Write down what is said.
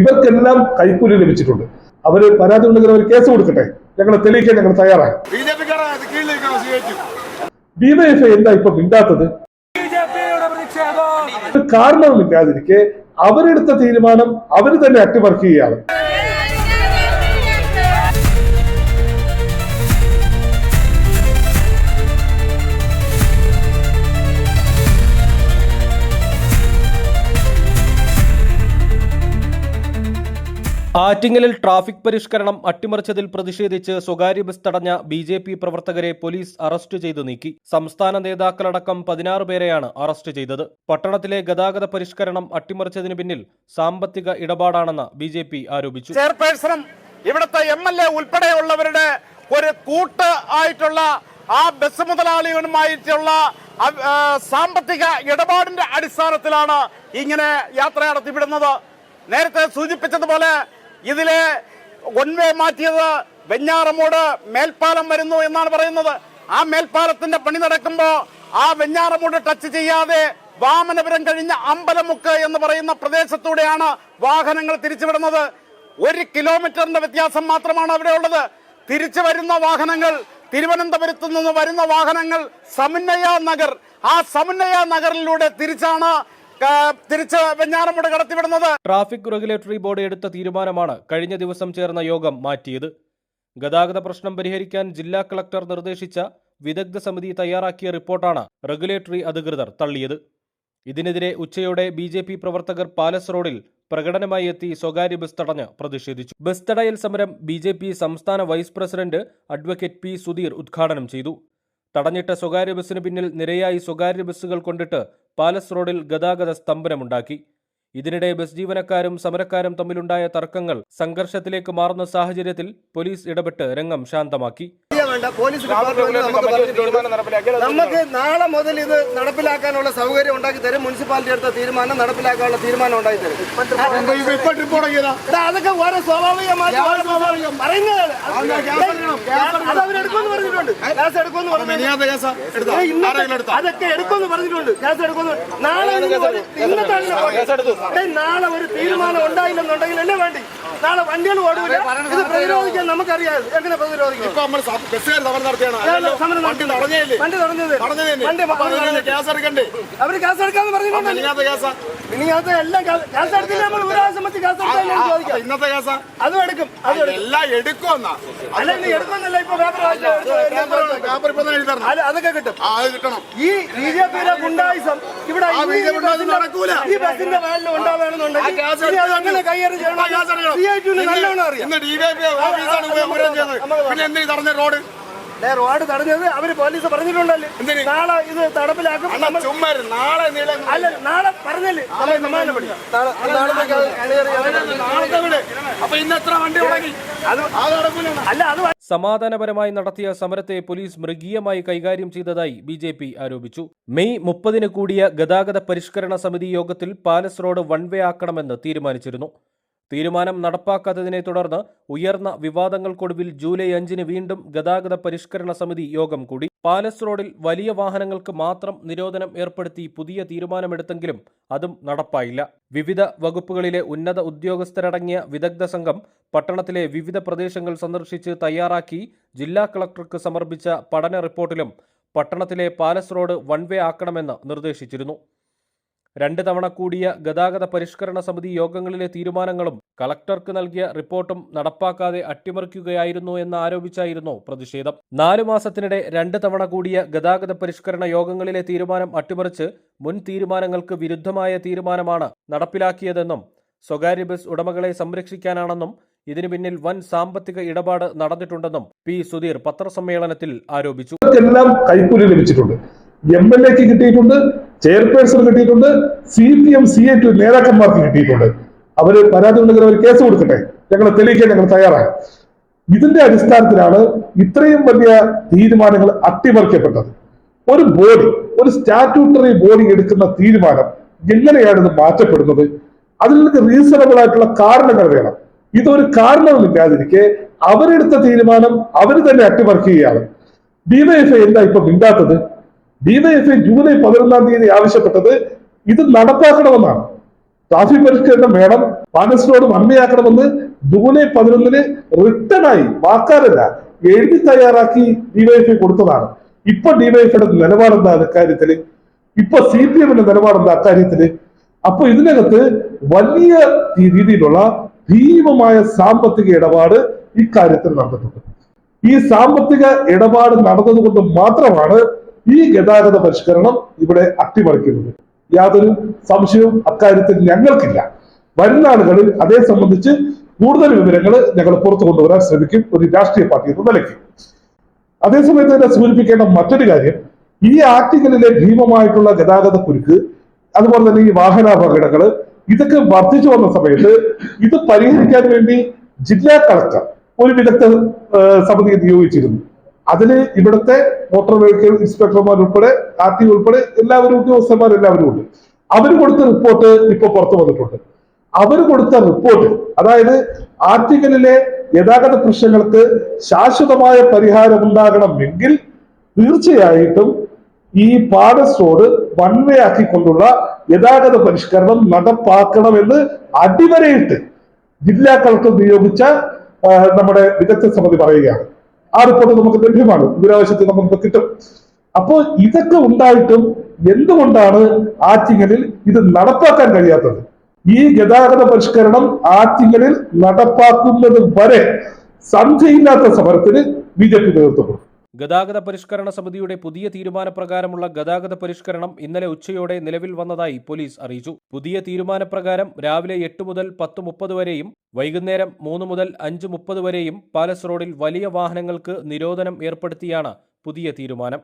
ഇവർക്കെല്ലാം കൈക്കൂലി ലഭിച്ചിട്ടുണ്ട്. അവർ പരാതി ഉണ്ടെങ്കിൽ അവർ കേസ് കൊടുക്കട്ടെ. ഞങ്ങൾ തെളിയിക്കാൻ ഞങ്ങൾ തയ്യാറാണ്. B Y F I DYFI എന്താ ഇപ്പൊ മിണ്ടാത്തത്? ഒരു കാരണവുമില്ലാതിരിക്കെ അവരെടുത്ത തീരുമാനം അവർ തന്നെ അട്ടിമറിക്കുകയാണ് ആറ്റിങ്ങലിൽ ട്രാഫിക് പരിഷ്കരണം അട്ടിമറിച്ചതിൽ പ്രതിഷേധിച്ച് സ്വകാര്യ ബസ് തടഞ്ഞ ബി ജെ പി പ്രവർത്തകരെ പോലീസ് അറസ്റ്റ് ചെയ്തു നീക്കി. സംസ്ഥാന നേതാക്കളടക്കം പതിനാറ് പേരെയാണ് അറസ്റ്റ് ചെയ്തത്. പട്ടണത്തിലെ ഗതാഗത പരിഷ്കരണം അട്ടിമറിച്ചതിന് പിന്നിൽ സാമ്പത്തിക ഇടപാടാണെന്ന് ബി ജെ പി ആരോപിച്ചു. ചെയർപേഴ്സണും ഇവിടുത്തെ എം എൽ എ ഉൾപ്പെടെയുള്ളവരുടെ ഒരു കൂട്ട് ആയിട്ടുള്ള ആ ബസ് മുതലാളികളുമായിട്ടുള്ള സാമ്പത്തിക ഇടപാടിന്റെ അടിസ്ഥാനത്തിലാണ് ഇങ്ങനെ യാത്ര നടത്തിവിടുന്നത്. നേരത്തെ സൂചിപ്പിച്ചതുപോലെ ഇതിലെ വൺവേ മാറ്റിയത് വെഞ്ഞാറമൂട് മേൽപ്പാലം വരുന്നു എന്നാണ് പറയുന്നത്. ആ മേൽപ്പാലത്തിന്റെ പണി നടക്കുമ്പോൾ ആ വെഞ്ഞാറമൂട് ടച്ച് ചെയ്യാതെ വാമനപുരം കഴിഞ്ഞ അമ്പലമുക്ക് എന്ന് പറയുന്ന പ്രദേശത്തൂടെയാണ് വാഹനങ്ങൾ തിരിച്ചുവിടുന്നത്. ഒരു കിലോമീറ്ററിന്റെ വ്യത്യാസം മാത്രമാണ് അവിടെ ഉള്ളത്. തിരിച്ചു വരുന്ന വാഹനങ്ങൾ തിരുവനന്തപുരത്ത് നിന്ന് വരുന്ന വാഹനങ്ങൾ സമുന്നയ നഗർ. ആ സമുന്നയ നഗറിലൂടെ തിരിച്ചാണ് കടത്തിവിടുന്നത്. ട്രാഫിക് റെഗുലേറ്ററി ബോർഡ് എടുത്ത തീരുമാനമാണ് കഴിഞ്ഞ ദിവസം ചേർന്ന യോഗം മാറ്റിയത്. ഗതാഗത പ്രശ്നം പരിഹരിക്കാൻ ജില്ലാ കളക്ടർ നിർദ്ദേശിച്ച വിദഗ്ധ സമിതി തയ്യാറാക്കിയ റിപ്പോർട്ടാണ് റെഗുലേറ്ററി അധികൃതർ തള്ളിയത്. ഇതിനെതിരെ ഉച്ചയോടെ ബി ജെ പി പ്രവർത്തകർ പാലസ് റോഡിൽ പ്രകടനമായി എത്തി സ്വകാര്യ ബസ് തടഞ്ഞ് പ്രതിഷേധിച്ചു. ബസ് തടയൽ സമരം ബി ജെ പി സംസ്ഥാന vice president advocate P Sudheer ഉദ്ഘാടനം ചെയ്തു. തടഞ്ഞിട്ട സ്വകാര്യ ബസ്സിന് പിന്നിൽ നിരയായി സ്വകാര്യ ബസ്സുകൾ കൊണ്ടിട്ട് പാലസ് റോഡിൽ ഗതാഗത സ്തംഭനമുണ്ടാക്കി. ഇതിനിടെ ബസ് ജീവനക്കാരും സമരക്കാരും തമ്മിലുണ്ടായ തർക്കങ്ങൾ സംഘർഷത്തിലേക്ക് മാറുന്ന സാഹചര്യത്തിൽ പോലീസ് ഇടപെട്ട് രംഗം ശാന്തമാക്കി. വേണ്ട പോലീസ് ഡിപ്പാർട്ട്മെന്റ് നമുക്ക് പറഞ്ഞിട്ടുണ്ട് നമുക്ക് നാളെ മുതൽ ഇത് നടപ്പിലാക്കാനുള്ള സൗകര്യം ഉണ്ടാക്കി തരും. മുനിസിപ്പാലിറ്റി എടുത്ത തീരുമാനം നടപ്പിലാക്കാനുള്ള തീരുമാനം ഉണ്ടാക്കി തരും. അതൊക്കെ വളരെ സ്വാഭാവികമായി പറയുന്നതാണ് അവരെടുക്കുമെന്ന് പറഞ്ഞിട്ടുണ്ട്. ഗ്യാസ് എടുക്കുമെന്ന് പറഞ്ഞിട്ടുണ്ട്. അതൊക്കെ എടുക്കുമെന്ന് പറഞ്ഞിട്ടുണ്ട്. ഗ്യാസ് എടുക്കുമെന്ന് നാളെ ഇന്നത്തെ നാളെ ഒരു തീരുമാനം ഉണ്ടായില്ലെന്നുണ്ടെങ്കിൽ എന്നെ വേണ്ടി? നാളെ വണ്ടികൾ ഓടൂല ഇത് പ്രതിരോധിക്കാൻ നമുക്കറിയാം. എങ്ങനെ പ്രതിരോധിക്കും? ഇപ്പൊ നമ്മൾ ബസ്സുകാർ സമരം നടത്തിയാണ്. വണ്ടി. തടഞ്ഞേല്ലേ വണ്ടി തടഞ്ഞത് വണ്ടി എടുക്കണ്ടേ അവർ ഗ്യാസ് എടുക്കാന്ന് പറഞ്ഞിട്ടുണ്ടോ. കേസാ ഇനി എന്ത് എല്ലാം ഗ്യാസ് ഗ്യാസ് എടുത്തില്ല നമ്മൾ ഒരു ആവശ്യമത്തി ഗ്യാസ് എടുക്കാൻ ചോദിക്കാം ഇന്നത്തെ കേസാ അതും എടുക്കും അതും എടുക്കും എല്ലാം അല്ല ഇനി എടുക്കുന്നില്ല ഇപ്പൊ പേപ്പർ പേപ്പർ അതൊക്കെ കിട്ടും കിട്ടണം ഈ ബി ജെ ഗുണ്ടായിസം ഇവിടെ നടക്കൂല. ഈ വാലിൽ ഉണ്ടാവുകയാണെന്നുണ്ടെങ്കിൽ ചെയ്യണം അറിയാം പിന്നെ എന്തിനു റോഡ് റോഡ് തടഞ്ഞത് അവർ പോലീസ് പറഞ്ഞിട്ടുണ്ടല്ലേ? നാളെ ഇത് തടപ്പിലാക്കും. അണ്ണാ ചുമ്മാ നാളെ നീളം അല്ല നാളെ പറഞ്ഞല്ലേ? സമാധാനപരമായി നടത്തിയ സമരത്തെ പോലീസ് മൃഗീയമായി കൈകാര്യം ചെയ്തതായി ബി ജെ പി ആരോപിച്ചു. മെയ് മുപ്പതിന് കൂടിയ ഗതാഗത പരിഷ്കരണ സമിതി യോഗത്തിൽ പാലസ് റോഡ് വൺവേ ആക്കണമെന്ന് തീരുമാനിച്ചിരുന്നു. തീരുമാനം നടപ്പാക്കാത്തതിനെ തുടർന്ന് ഉയർന്ന വിവാദങ്ങൾക്കൊടുവിൽ ജൂലൈ അഞ്ചിന് വീണ്ടും ഗതാഗത പരിഷ്കരണ സമിതി യോഗം കൂടി. പാലസ് റോഡിൽ വലിയ വാഹനങ്ങൾക്ക് മാത്രം നിരോധനം ഏർപ്പെടുത്തി പുതിയ തീരുമാനമെടുത്തെങ്കിലും അതും നടപ്പായില്ല. വിവിധ വകുപ്പുകളിലെ ഉന്നത ഉദ്യോഗസ്ഥരടങ്ങിയ വിദഗ്ധ സംഘം പട്ടണത്തിലെ വിവിധ പ്രദേശങ്ങൾ സന്ദർശിച്ച് തയ്യാറാക്കി ജില്ലാ കളക്ടർക്ക് സമർപ്പിച്ച പഠന റിപ്പോർട്ടിലും പട്ടണത്തിലെ പാലസ് റോഡ് വൺ വേ ആക്കണമെന്ന് നിർദ്ദേശിച്ചിരുന്നു. രണ്ട് തവണ കൂടിയ ഗതാഗത പരിഷ്കരണ സമിതി യോഗങ്ങളിലെ തീരുമാനങ്ങളും കളക്ടർക്ക് നൽകിയ റിപ്പോർട്ടും നടപ്പാക്കാതെ അട്ടിമറിക്കുകയായിരുന്നു എന്ന് ആരോപിച്ചായിരുന്നു പ്രതിഷേധം. നാലു മാസത്തിനിടെ രണ്ട് തവണ കൂടിയ ഗതാഗത പരിഷ്കരണ യോഗങ്ങളിലെ തീരുമാനം അട്ടിമറിച്ച് മുൻ തീരുമാനങ്ങൾക്ക് വിരുദ്ധമായ തീരുമാനമാണ് നടപ്പിലാക്കിയതെന്നും സ്വകാര്യ ബസ് ഉടമകളെ സംരക്ഷിക്കാനാണെന്നും ഇതിനു പിന്നിൽ വൻ സാമ്പത്തിക ഇടപാട് നടന്നിട്ടുണ്ടെന്നും പി സുധീർ പത്രസമ്മേളനത്തിൽ ആരോപിച്ചു. എല്ലാം കൈക്കൂലി ലഭിച്ചിട്ടുണ്ട്. എം എൽ എക്ക് കിട്ടിയിട്ടുണ്ട് ചെയർപേഴ്സൺ കിട്ടിയിട്ടുണ്ട് C P M C T നേതാക്കന്മാർക്ക് കിട്ടിയിട്ടുണ്ട്. അവർ പരാതി ഉണ്ടെങ്കിൽ അവർ കേസ് കൊടുക്കട്ടെ. ഞങ്ങൾ തെളിയിക്കാൻ ഞങ്ങൾ തയ്യാറാണ്. ഇതിന്റെ അടിസ്ഥാനത്തിലാണ് ഇത്രയും വലിയ തീരുമാനങ്ങൾ അട്ടിമറിക്കപ്പെട്ടത്. ഒരു ബോഡി ഒരു സ്റ്റാറ്റ്യൂട്ടറി ബോഡി എടുക്കുന്ന തീരുമാനം എങ്ങനെയാണ് ഇത് മാറ്റപ്പെടുന്നത്? അതിൽ നിങ്ങൾക്ക് റീസണബിൾ ആയിട്ടുള്ള കാരണങ്ങൾ വേണം. ഇതൊരു കാരണവുമില്ലാതിരിക്കെ അവരെടുത്ത തീരുമാനം അവർ തന്നെ അട്ടിമറിക്കുകയാണ്. ഡിവൈഎഫ്ഐ എന്താ ഇപ്പൊ മിണ്ടാത്തത്? ഡിവൈഎഫ്ഐ ജൂലൈ പതിനൊന്നാം തീയതി ആവശ്യപ്പെട്ടത് ഇത് നടപ്പാക്കണമെന്നാണ്. ട്രാഫിക് പരിഷ്കരണം വേണം പാനസിനോട് നന്മയാക്കണമെന്ന് ജൂലൈ പതിനൊന്നിന് റിട്ടേൺ ആയി വാക്കാലല്ല എഴുതി തയ്യാറാക്കി ഡിവൈഎഫ്ഐ കൊടുത്തതാണ്. ഇപ്പൊ ഡിവൈഎഫ്ഐയുടെ നിലപാടെന്താ അക്കാര്യത്തിൽ ഇപ്പൊ സി പി എമ്മിന്റെ നിലപാടെന്താ അക്കാര്യത്തിൽ അപ്പൊ ഇതിനകത്ത് വലിയ രീതിയിലുള്ള ഭീമമായ സാമ്പത്തിക ഇടപാട് ഇക്കാര്യത്തിൽ നടന്നിട്ടുണ്ട്. ഈ സാമ്പത്തിക ഇടപാട് നടന്നതുകൊണ്ട് മാത്രമാണ് ഈ ഗതാഗത പരിഷ്കരണം ഇവിടെ അട്ടിമറിക്കുന്നത്. യാതൊരു സംശയവും അക്കാര്യത്തിൽ ഞങ്ങൾക്കില്ല. വരുന്ന ആളുകളിൽ അതേ സംബന്ധിച്ച് കൂടുതൽ വിവരങ്ങൾ ഞങ്ങൾ പുറത്തു കൊണ്ടുവരാൻ ശ്രമിക്കും ഒരു രാഷ്ട്രീയ പാർട്ടി എന്ന നിലയ്ക്ക്. അതേസമയത്ത് തന്നെ സൂചിപ്പിക്കേണ്ട മറ്റൊരു കാര്യം ഈ ആർട്ടിക്കലിലെ ഭീമമായിട്ടുള്ള ഗതാഗത കുരുക്ക് അതുപോലെ തന്നെ ഈ വാഹനാപകടങ്ങൾ ഇതൊക്കെ വർദ്ധിച്ചു വന്ന സമയത്ത് ഇത് പരിഹരിക്കാൻ വേണ്ടി ജില്ലാ കളക്ടർ ഒരു വിദഗ്ധ സമിതിയെ നിയോഗിച്ചിരുന്നു. അതിന് ഇവിടുത്തെ മോട്ടോർ വെഹിക്കിൾ ഇൻസ്പെക്ടർമാർ ഉൾപ്പെടെ ആർ ടി ഉൾപ്പെടെ എല്ലാവരും ഉദ്യോഗസ്ഥന്മാർ എല്ലാവരും ഉണ്ട്. അവർ കൊടുത്ത റിപ്പോർട്ട് ഇപ്പൊ പുറത്തു വന്നിട്ടുണ്ട്. അവർ കൊടുത്ത റിപ്പോർട്ട് അതായത് ആർട്ടിക്കലിലെ ഗതാഗത പ്രശ്നങ്ങൾക്ക് ശാശ്വതമായ പരിഹാരം ഉണ്ടാകണമെങ്കിൽ തീർച്ചയായിട്ടും ഈ പാടസ് റോഡ് വൺ വേ ആക്കിക്കൊണ്ടുള്ള ഗതാഗത പരിഷ്കരണം നടപ്പാക്കണമെന്ന് അടിവരയിട്ട് ജില്ലാ കളക്ടർ നിയോഗിച്ച നമ്മുടെ വിദഗ്ധ സമിതി പറയുകയാണ്. ആ റിപ്പോർട്ട് നമുക്ക് ലഭ്യമാണ്. വിവരാവശ്യത്തിൽ നമുക്ക് കിട്ടും. അപ്പോൾ ഇതൊക്കെ ഉണ്ടായിട്ടും എന്തുകൊണ്ടാണ് ആറ്റിങ്ങലിൽ ഇത് നടപ്പാക്കാൻ കഴിയാത്തത്? ഈ ഗതാഗത പരിഷ്കരണം ആറ്റിങ്ങലിൽ നടപ്പാക്കുന്നത് വരെ സന്ധ്യയില്ലാത്ത സമരത്തിന് ബി ജെ പി നേതൃത്വം കൊടുക്കും ഗതാഗത പരിഷ്കരണ സമിതിയുടെ പുതിയ തീരുമാനപ്രകാരമുള്ള ഗതാഗത പരിഷ്കരണം ഇന്നലെ ഉച്ചയോടെ നിലവിൽ വന്നതായി പോലീസ് അറിയിച്ചു. പുതിയ തീരുമാനപ്രകാരം രാവിലെ എട്ട് മുതൽ പത്ത് മുപ്പത് വരെയും വൈകുന്നേരം മൂന്ന് മുതൽ അഞ്ച് മുപ്പത് വരെയും പാലസ് റോഡിൽ വലിയ വാഹനങ്ങൾക്ക് നിരോധനം ഏർപ്പെടുത്തിയാണ് പുതിയ തീരുമാനം.